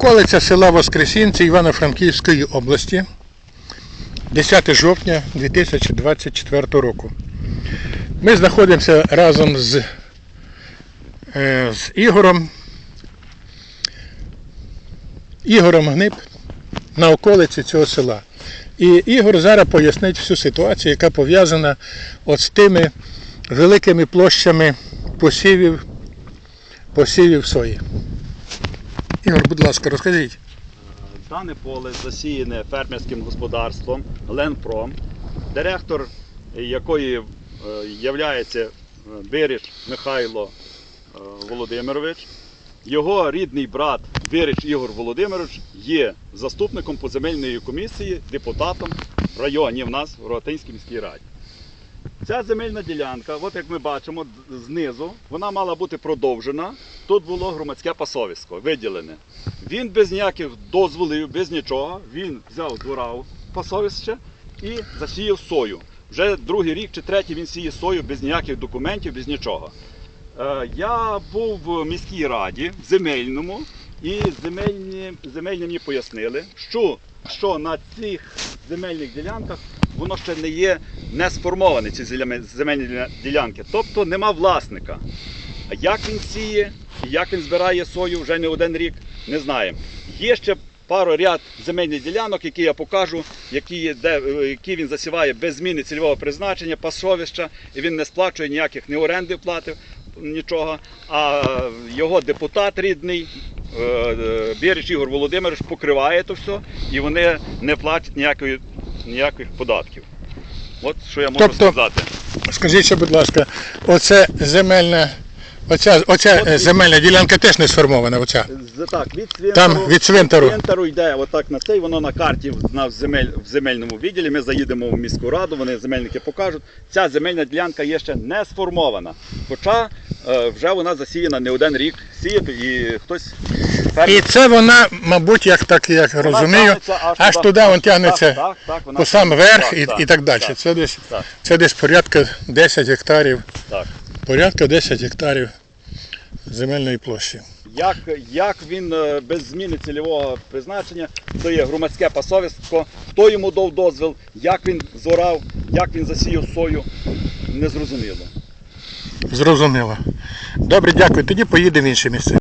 Околиця села Воскресінці Івано-Франківської області. 10 жовтня 2024 року. Ми знаходимося разом з, е, з Ігорем. Ігорем Гниб на околиці цього села. І Ігор зараз пояснить всю ситуацію, яка пов'язана з тими великими площами посівів, посівів сої. Ігор, будь ласка, розкажіть. Дане поле засіяне фермерським господарством Ленпром, директор якої є Бирич Михайло е, Володимирович. Його рідний брат Бирич Ігор Володимирович є заступником поземельної комісії, депутатом в районі в нас в Рогатинській міській раді. Ця земельна ділянка, от як ми бачимо знизу, вона мала бути продовжена. Тут було громадське пасовисько, виділене. Він без ніяких дозволів, без нічого, він взяв дворав пасовище і засіяв сою. Вже другий рік чи третій він сіє сою без ніяких документів, без нічого. Е, Я був в міській раді в земельному, і земельні, земельні мені пояснили, що, що на цих земельних ділянках воно ще не є не сформоване, ці земельні ділянки. Тобто нема власника. А як він сіє і як він збирає сою вже не один рік, не знаємо. Є ще пару ряд земельних ділянок, які я покажу, які, де, е, які він засіває без зміни цільового призначення, пасовища, і він не сплачує ніяких ні оренди платив, нічого. А його депутат рідний. е, е, Бірич Ігор Володимирович покриває то все, і вони не платять ніякої, ніяких податків. От що я можу Тобто, сказати. Скажіть, будь ласка, оце земельна, оця, оця От е, земельна ділянка теж не сформована. Оця. З- Так, від цвинтару, Там від цвинтару. йде отак на цей, воно на карті в- на земель, в земельному відділі. Ми заїдемо в міську раду, вони земельники покажуть. Ця земельна ділянка є ще не сформована. Хоча е, вже вона засіяна не один рік сіяти і хтось І це вона, мабуть, як так я Вона розумію, тягнеться аж туди вон тягнеться Так, так, так, вона по сам тягнеться. верх і, так, і так далі. Так, Це десь, так, це десь порядка 10 гектарів. так. Порядка 10 гектарів земельної площі. Як, як він е, без зміни цільового призначення, це є громадське пасовисько, хто йому дав дозвіл, як він зорав, як він засіяв сою, незрозуміло. Зрозуміло. Добре, дякую. Тоді поїдемо в інше місце.